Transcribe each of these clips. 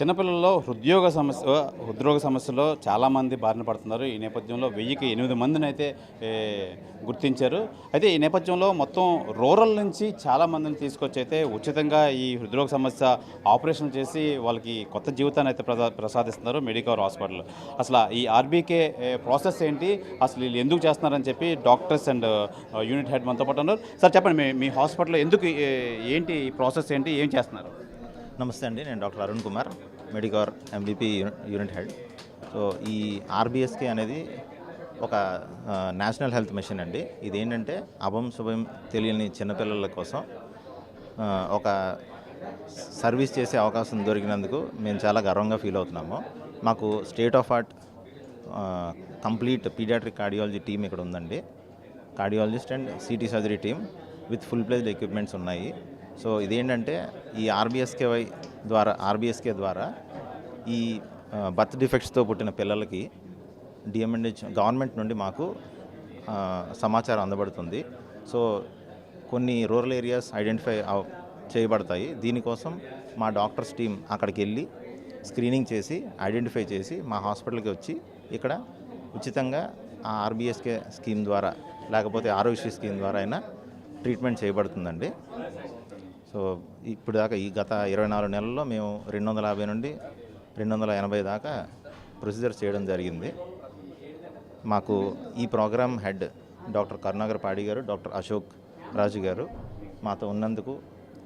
చిన్నపిల్లల్లో హృద్యోగ సమస్య హృద్రోగ సమస్యలో చాలామంది బారిన పడుతున్నారు. ఈ నేపథ్యంలో వెయ్యికి ఎనిమిది మందిని అయితే గుర్తించారు. అయితే ఈ నేపథ్యంలో మొత్తం రూరల్ నుంచి చాలామందిని తీసుకొచ్చి అయితే ఉచితంగా ఈ హృద్రోగ సమస్య ఆపరేషన్ చేసి వాళ్ళకి కొత్త జీవితాన్ని అయితే ప్రసా ప్రసాదిస్తున్నారు మెడికవర్ హాస్పిటల్. అసలు ఈ ఆర్బీకే ప్రాసెస్ ఏంటి? అసలు వీళ్ళు ఎందుకు చేస్తున్నారని చెప్పి డాక్టర్స్ అండ్ యూనిట్ హెడ్ మనతో పాటు ఉన్నారు. సార్ చెప్పండి మీ మీ హాస్పిటల్లో ఎందుకు ఏంటి ఈ ప్రాసెస్ ఏంటి? ఏం చేస్తున్నారు? నమస్తే అండి నేను doctor Arun Kumar Medicover M B P unit head. So ఈ ఆర్బిఎస్కే అనేది ఒక నేషనల్ హెల్త్ మిషన్ అండి. ఇది ఏంటంటే అభం శుభం తెలియని చిన్నపిల్లల కోసం ఒక సర్వీస్ చేసే అవకాశం దొరికినందుకు మేము చాలా గర్వంగా ఫీల్ అవుతున్నాము. మాకు state of art complete pediatric cardiology team ఇక్కడ ఉందండి. Cardiologist and C T surgery team with full fledged equipments ఉన్నాయి. సో ఇదేంటంటే ఈ ఆర్బిఎస్కేవై ద్వారా ఆర్బిఎస్కే ద్వారా ఈ బర్త్ డిఫెక్ట్స్తో పుట్టిన పిల్లలకి డిఎంఎన్హెచ్ గవర్నమెంట్ నుండి మాకు సమాచారం అందబడుతుంది. సో కొన్ని రూరల్ ఏరియాస్ ఐడెంటిఫై చేయబడతాయి. దీనికోసం మా డాక్టర్స్ టీం అక్కడికి వెళ్ళి స్క్రీనింగ్ చేసి ఐడెంటిఫై చేసి మా హాస్పిటల్కి వచ్చి ఇక్కడ ఉచితంగా ఆ ఆర్బిఎస్కే స్కీమ్ ద్వారా లేకపోతే ఆరోగ్యశ్రీ స్కీమ్ ద్వారా అయినా ట్రీట్మెంట్ చేయబడుతుందండి. సో ఇప్పుడు దాకా ఈ గత ఇరవై నాలుగు నెలల్లో మేము రెండు వందల యాభై నుండి రెండు వందల ఎనభై దాకా ప్రొసీజర్ చేయడం జరిగింది. మాకు ఈ ప్రోగ్రామ్ హెడ్ డాక్టర్ కరుణాకర్ పాడి గారు డాక్టర్ అశోక్ రాజు గారు మాతో ఉన్నందుకు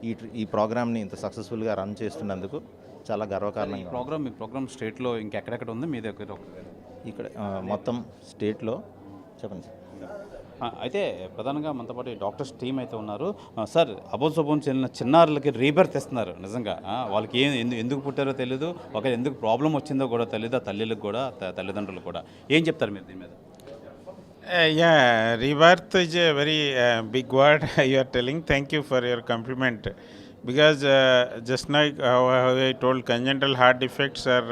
ఈ ఈ ప్రోగ్రామ్ని ఇంత సక్సెస్ఫుల్గా రన్ చేస్తున్నందుకు చాలా ఈ గర్వకారణంగా ఉంది. ప్రోగ్రామ్ మీ ప్రోగ్రామ్ స్టేట్లో ఇంకెక్కడెక్కడ ఉంది? మీ దగ్గర ఒక- ఇక్కడ మొత్తం స్టేట్లో చెప్పండి సార్. అయితే ప్రధానంగా మనతో పాటు డాక్టర్స్ టీం అయితే ఉన్నారు. సార్ అబోన్సోబోన్ చెందిన చిన్నారులకి రీబర్త్ ఇస్తున్నారు నిజంగా వాళ్ళకి ఏం ఎందుకు పుట్టారో తెలీదు. ఒక ఎందుకు ప్రాబ్లం వచ్చిందో కూడా తెలీదు తల్లిలకు కూడా తల్లిదండ్రులకు కూడా. ఏం చెప్తారు మీరు దీని మీద? Yeah rebirth is a very big word you're telling thank you for your compliment because just now I told congenital heart defects are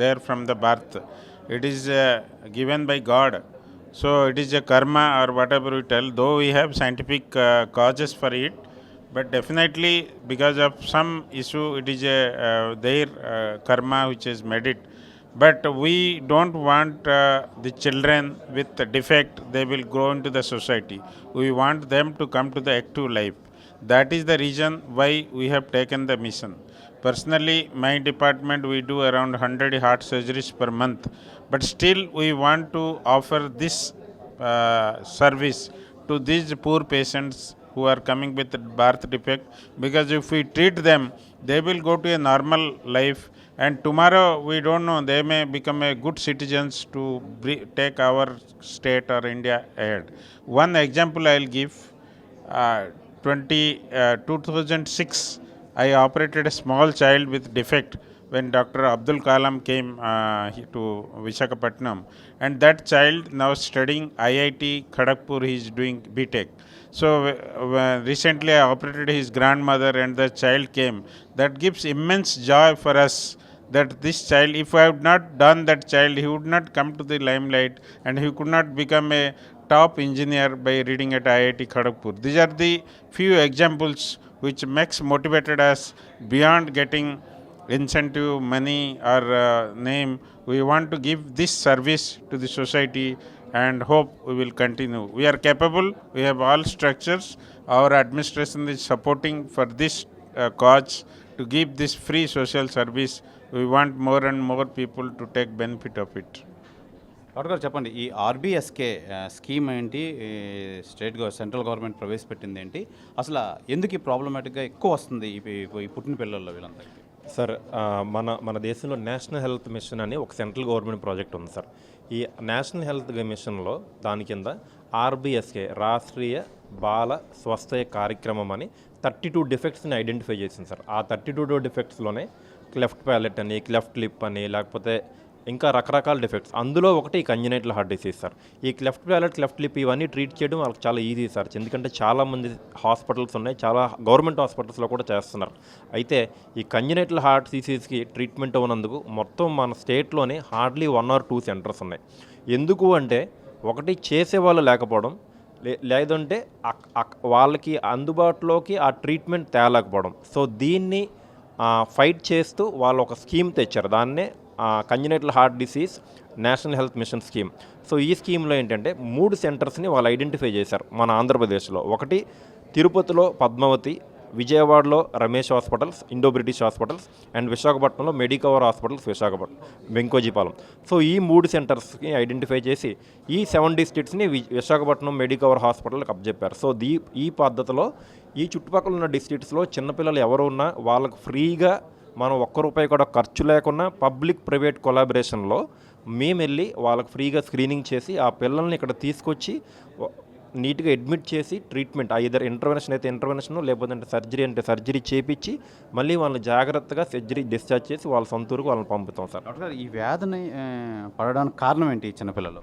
there from the birth it is given by God So it is a karma or whatever we tell, though we have scientific uh, causes for it. But definitely, because of some issue, it is a, uh, their uh, karma which has made it. But we don't want uh, the children with the defect, they will grow into the society. We want them to come to the active life. That is the reason why we have taken the mission. Personally, my department, we do around 100 heart surgeries per month. But still, we want to offer this uh, service to these poor patients who are coming with birth defect. Because if we treat them they will go to a normal life. And tomorrow we don't know they may become a good citizens to take our state or india ahead. One example i'll give uh, 20 uh, 2006 i operated a small child with defect when Dr. Abdul Kalam came uh, to Visakhapatnam, and that child now studying IIT Kharagpur, he is doing BTech. So uh, uh, recently I operated his grandmother, and the child came. That gives immense joy for us that this child, if I had not done that child, he would not come to the limelight, and he could not become a top engineer by reading at IIT Kharagpur. These are the few examples which makes motivated us beyond getting incentive money or uh, name. We want to give this service to the society and hope we will continue. We are capable. We have all structures. Our administration is supporting for this uh, cause to give this free social service. We want more and more people to take benefit of it doctor గారు చెప్పండి ఈ RBSK scheme ఏంటి? State central government ప్రవేశపెట్టింది ఏంటి? అసలు ఎందుకు ఈ ప్రాబ్లమాటిక్గా ఎక్కువ వస్తుంది ఈ పుట్టిన పిల్లల్లో వీళ్ళందరికీ? సార్ మన మన దేశంలో నేషనల్ హెల్త్ మిషన్ అని ఒక సెంట్రల్ గవర్నమెంట్ ప్రాజెక్ట్ ఉంది సార్. ఈ నేషనల్ హెల్త్ మిషన్లో దాని కింద ఆర్బిఎస్కే రాష్ట్రీయ బాల స్వస్థయ కార్యక్రమం అని థర్టీ టూ డిఫెక్ట్స్ని ఐడెంటిఫై చేసింది సార్. ఆ థర్టీ టూ డిఫెక్ట్స్లోనే క్లెఫ్ట్ ప్యాలెట్ అని క్లెఫ్ట్ లిప్ అని లేకపోతే ఇంకా రకరకాల డిఫెక్ట్స్ అందులో ఒకటి ఈ హార్ట్ డిసీజ్ సార్ ఈ క్లెఫ్ట్ ప్యాలెట్ క్లెఫ్ట్ లిప్ ఇవన్నీ ట్రీట్ చేయడం వాళ్ళకి చాలా ఈజీ సార్ ఎందుకంటే చాలామంది హాస్పిటల్స్ ఉన్నాయి. చాలా గవర్నమెంట్ హాస్పిటల్స్లో కూడా చేస్తున్నారు. అయితే ఈ కంజనైటల్ హార్ట్ డిసీజ్కి ట్రీట్మెంట్ ఉన్నందుకు మొత్తం మన స్టేట్లోనే hardly one or two centres ఉన్నాయి. ఎందుకు అంటే ఒకటి చేసేవాళ్ళు లేకపోవడం లే లేదంటే అక్- వాళ్ళకి అందుబాటులోకి ఆ ట్రీట్మెంట్ తేలేకపోవడం. సో దీన్ని ఫైట్ చేస్తూ వాళ్ళు ఒక స్కీమ్ తెచ్చారు. దాన్నే congenital heart disease national health mission scheme so ఈ స్కీమ్లో ఏంటంటే మూడు సెంటర్స్ని వాళ్ళు ఐడెంటిఫై చేశారు మన ఆంధ్రప్రదేశ్లో. ఒకటి తిరుపతిలో పద్మావతి విజయవాడలో Ramesh hospitals Indo British hospitals and విశాఖపట్నంలో Medicover hospitals Visakhapatnam Venkojipalem. So ఈ మూడు సెంటర్స్కి ఐడెంటిఫై చేసి ఈ సెవెన్ డిస్ట్రిక్ట్స్ని విశాఖపట్నం మెడికవర్ హాస్పిటల్కి అప్పచెప్పారు సో దీ ఈ పద్ధతిలో ఈ చుట్టుపక్కల ఉన్న డిస్ట్రిక్ట్స్లో చిన్నపిల్లలు ఎవరు ఉన్నా వాళ్ళకు ఫ్రీగా మనం ఒక్క రూపాయి కూడా ఖర్చు లేకుండా పబ్లిక్ ప్రైవేట్ కొలాబరేషన్లో మేము వెళ్ళి వాళ్ళకి ఫ్రీగా స్క్రీనింగ్ చేసి ఆ పిల్లల్ని ఇక్కడ తీసుకొచ్చి నీట్గా అడ్మిట్ చేసి ట్రీట్మెంట్ ఐదర్ ఇంటర్వెన్షన్ అయితే ఇంటర్వెన్షన్ లేకపోతే సర్జరీ అంటే సర్జరీ చేపించి మళ్ళీ వాళ్ళని జాగ్రత్తగా సర్జరీ డిశ్చార్జ్ చేసి వాళ్ళ సొంత ఊరికి వాళ్ళని పంపుతాం సార్. డాక్టర్ గారు ఈ వ్యాధిని పడడానికి కారణం ఏంటి ఈ చిన్నపిల్లలు?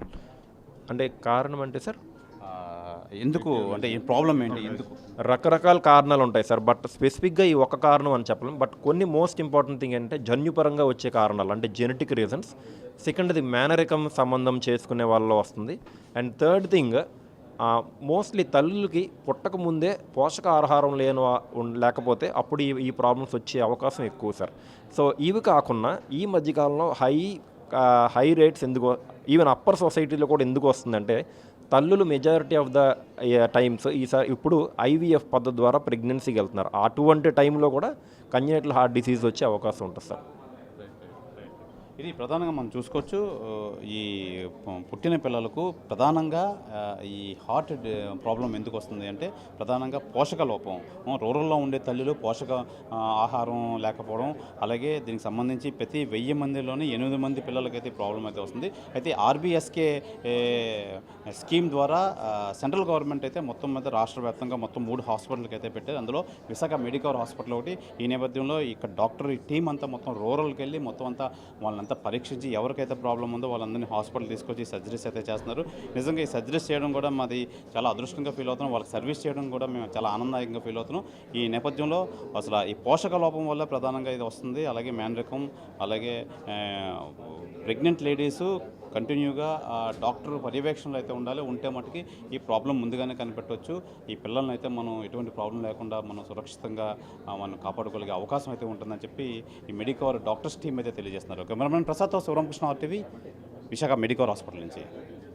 అంటే కారణం అంటే సార్ ఎందుకు? అంటే ఈ ప్రాబ్లం ఏంటి? ఎందుకు? రకరకాల కారణాలు ఉంటాయి సార్ బట్ స్పెసిఫిక్గా ఈ ఒక కారణం అని చెప్పలేం. బట్ కొన్ని మోస్ట్ ఇంపార్టెంట్ థింగ్ ఏంటంటే జన్యుపరంగా వచ్చే కారణాలు అంటే జెనెటిక్ రీజన్స్ సెకండ్ది మేనరికం సంబంధం చేసుకునే వాళ్ళలో వస్తుంది. అండ్ థర్డ్ థింగ్ మోస్ట్లీ తల్లులకి పుట్టక ముందే పోషకాహారం లేని లేకపోతే అప్పుడు ఈ ఈ ప్రాబ్లమ్స్ వచ్చే అవకాశం ఎక్కువ సార్. సో ఇవి కాకుండా ఈ మధ్యకాలంలో హై హై రేట్స్ ఎందుకు ఈవెన్ అప్పర్ సొసైటీలో కూడా ఎందుకు వస్తుందంటే తల్లులు మెజారిటీ ఆఫ్ ద టైమ్స్ ఈసారి ఇప్పుడు ఐవీఎఫ్ పద్ధతి ద్వారా ప్రెగ్నెన్సీకి వెళ్తున్నారు. అటువంటి టైంలో కూడా కంజనేటల్ హార్ట్ డిసీజ్ వచ్చే అవకాశం ఉంటుంది సార్ ఇది ప్రధానంగా మనం చూసుకోవచ్చు. ఈ పుట్టిన పిల్లలకు ప్రధానంగా ఈ హార్ట్ ప్రాబ్లం ఎందుకు వస్తుంది అంటే ప్రధానంగా పోషక లోపం. రూరల్లో ఉండే తల్లులు పోషక ఆహారం లేకపోవడం అలాగే దీనికి సంబంధించి ప్రతి వెయ్యి మందిలోనే ఎనిమిది మంది పిల్లలకైతే ప్రాబ్లం అయితే వస్తుంది. అయితే ఆర్బీఎస్కే స్కీమ్ ద్వారా సెంట్రల్ గవర్నమెంట్ అయితే మొత్తం మీద రాష్ట్ర వ్యాప్తంగా మొత్తం మూడు హాస్పిటల్కి అయితే పెట్టారు. అందులో విశాఖ మెడికల్ హాస్పిటల్ ఒకటి ఈ నేపథ్యంలో ఇక్కడ డాక్టర్ ఈ టీం అంతా మొత్తం రూరల్కి వెళ్ళి మొత్తం అంతా అంతా పరీక్షించి ఎవరికైతే ప్రాబ్లం ఉందో వాళ్ళందరినీ హాస్పిటల్ తీసుకొచ్చి సర్జరీస్ అయితే చేస్తున్నారు. నిజంగా ఈ సర్జరీస్ చేయడం కూడా మాది చాలా అదృష్టంగా ఫీల్ అవుతున్నాం. వాళ్ళకి సర్వీస్ చేయడం కూడా మేము చాలా ఆనందదాయకంగా ఫీల్ అవుతున్నాం. ఈ నేపథ్యంలో అసలు ఈ పోషక లోపం వల్ల ప్రధానంగా ఇది వస్తుంది. అలాగే మేనరికం అలాగే ప్రెగ్నెంట్ లేడీసు కంటిన్యూగా డాక్టర్ పర్యవేక్షణలో అయితే ఉండాలి. ఉంటే మటుకి ఈ ప్రాబ్లం ముందుగానే కనిపెట్టవచ్చు ఈ పిల్లల్ని అయితే మనం ఎటువంటి ప్రాబ్లం లేకుండా మనం సురక్షితంగా మనం కాపాడుకోగలిగే అవకాశం అయితే ఉంటుందని చెప్పి ఈ మెడికవర్ డాక్టర్స్ టీం అయితే తెలియజేస్తున్నారు. Cameraman ప్రసాద్తో Sivaramakrishna RTV Visakha Medicover hospital నుంచి.